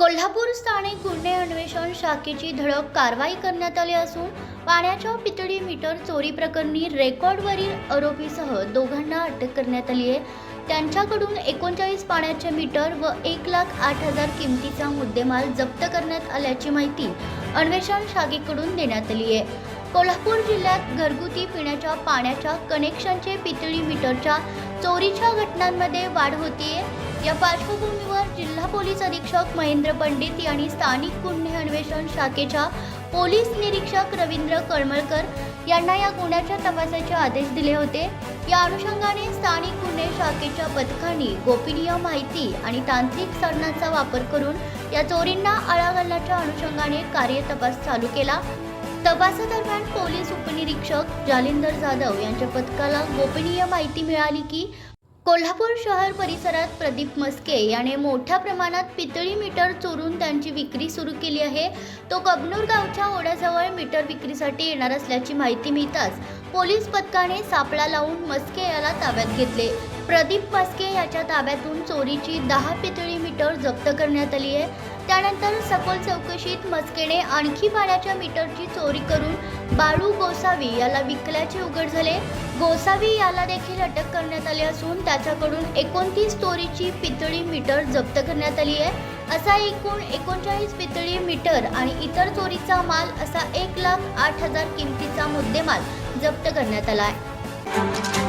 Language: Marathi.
कोल्हापूर स्थानिक पुणे अन्वेषण शाखेची धडक कारवाई करण्यात आली असून पाण्याच्या पितळी मीटर चोरी प्रकरणी रेकॉर्डवरील आरोपीसह दोघांना अटक करण्यात आली आहे. त्यांच्याकडून एकोणचाळीस पाण्याचे मीटर व एक लाख आठ हजार किमतीचा मुद्देमाल जप्त करण्यात आल्याची माहिती अन्वेषण शाखेकडून देण्यात आली आहे. कोल्हापूर जिल्ह्यात घरगुती पिण्याच्या पाण्याच्या कनेक्शनचे पितळी मीटरच्या चोरीच्या घटनांमध्ये वाढ होतीये. या पार्श्वभूमीवर जिल्हा पोलीस अधीक्षक महेंद्र पंडित यांनी स्थानिक गुन्हे अन्वेषण शाखेच्या पोलीस निरीक्षक रवींद्र कळमळकर यांना या गुन्ह्याच्या तपासाचे आदेश दिले होते. या अनुषंगाने स्थानिक गुन्हे शाखेच्या पथकांनी गोपनीय माहिती आणि तांत्रिक साधनांचा वापर करून या चोरींना आळा घालण्याच्या अनुषंगाने कार्यतपास चालू केला. तपासादरम्यान पोलीस उपनिरीक्षक जालिंदर जाधव यांच्या पथकाला गोपनीय माहिती मिळाली की कोल्हापूर शहर परिसरात प्रदीप मस्के याने मोठ्या प्रमाणात पितळी मीटर चोरून त्यांची विक्री सुरू केली आहे. तो कबनूर गावच्या ओढ्याजवळ मीटर विक्रीसाठी येणार असल्याची माहिती मिळताच पोलीस पथकाने सापळा लावून मस्के याला ताब्यात घेतले. प्रदीप मस्के याच्या ताब्यातून चोरीची दहा पितळी मीटर जप्त करण्यात आली आहे. त्यानंतर सखोल चौकशीत मस्केने आणखी पाण्याच्या मीटरची चोरी करून बाळू गोसावी याला विकल्याचे उघड झाले. गोसावी याला देखील अटक करण्यात आली असून त्याच्याकडून एकोणतीस चोरीची पितळी मीटर जप्त करण्यात आली आहे. असा एकूण एकोणचाळीस पितळी मीटर आणि इतर चोरीचा माल असा एक लाख आठ हजार किमतीचा मुद्देमाल जप्त करण्यात आला आहे.